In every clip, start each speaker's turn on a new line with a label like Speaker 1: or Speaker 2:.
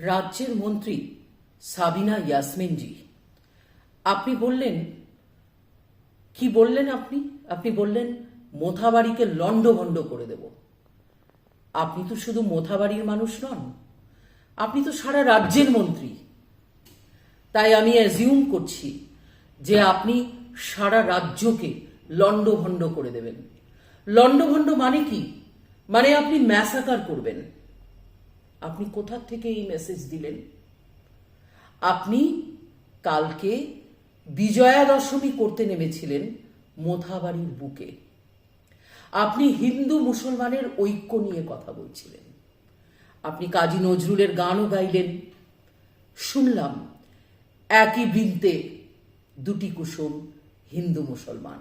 Speaker 1: রাজ্যের মন্ত্রী সাবিনা ইয়াসমিনজি। আপনি বললেন, কি বললেন আপনি? আপনি বললেন, মোথাবাড়িকে লণ্ডভণ্ড করে দেব। আপনি তো শুধু মোথাবাড়ির মানুষ নন, আপনি তো সারা রাজ্যের মন্ত্রী। তাই আমি অ্যাজিউম করছি যে আপনি সারা রাজ্যকে লণ্ডভণ্ড করে দেবেন। লণ্ডভণ্ড মানে কি? মানে আপনি ম্যাসাকার করবেন। আপনি কোথা থেকে এই মেসেজ দিলেন? আপনি কালকে বিজয়া দশমী করতে নেমেছিলেন মোথাবাড়ির বুকে। আপনি হিন্দু মুসলমানের ঐক্য নিয়ে কথা বলছিলেন। আপনি কাজী নজরুলের গানও গাইলেন। শুনলাম একই বৃন্তে দুটি কুসুম হিন্দু মুসলমান।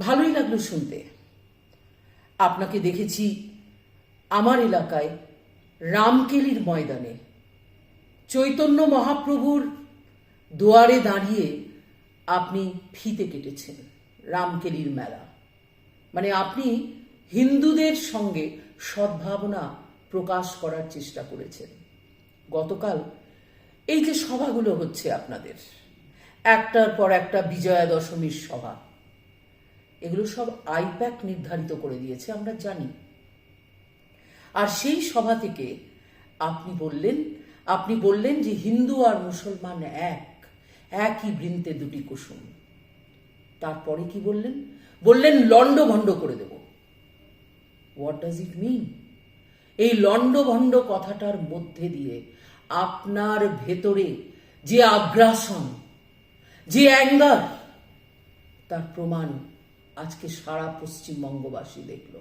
Speaker 1: ভালোই লাগল শুনতে। আপনাকে দেখেছি আমার এলাকায় রামকেলির ময়দানে। চৈতন্য মহাপ্রভুর দুয়ারে দাঁড়িয়ে আপনি ফিতে কেটেছেন, রামকেলির মেলা। মানে আপনি হিন্দুদের সঙ্গে সদ্ভাবনা প্রকাশ করার চেষ্টা করেছেন। গতকাল এই যে সভাগুলো হচ্ছে আপনাদের, একটার পর একটা বিজয়া দশমীর সভা, এগুলো সব আইপ্যাক নির্ধারিত করে দিয়েছে, আমরা জানি। আর সেই সভা থেকে আপনি বললেন আপনি বললেন যে হিন্দু আর মুসলমান এক, একই বৃন্তে দুটি কুসুম। তারপরে কি বললেন? বললেন লণ্ডভণ্ড করে দেব। হোয়াট ডাজ ইট মিন এই লণ্ডভণ্ড কথাটার মধ্যে দিয়ে আপনার ভেতরে যে আগ্রাসন, যে অ্যাঙ্গার, তার প্রমাণ আজকে সারা পশ্চিমবঙ্গবাসী দেখল।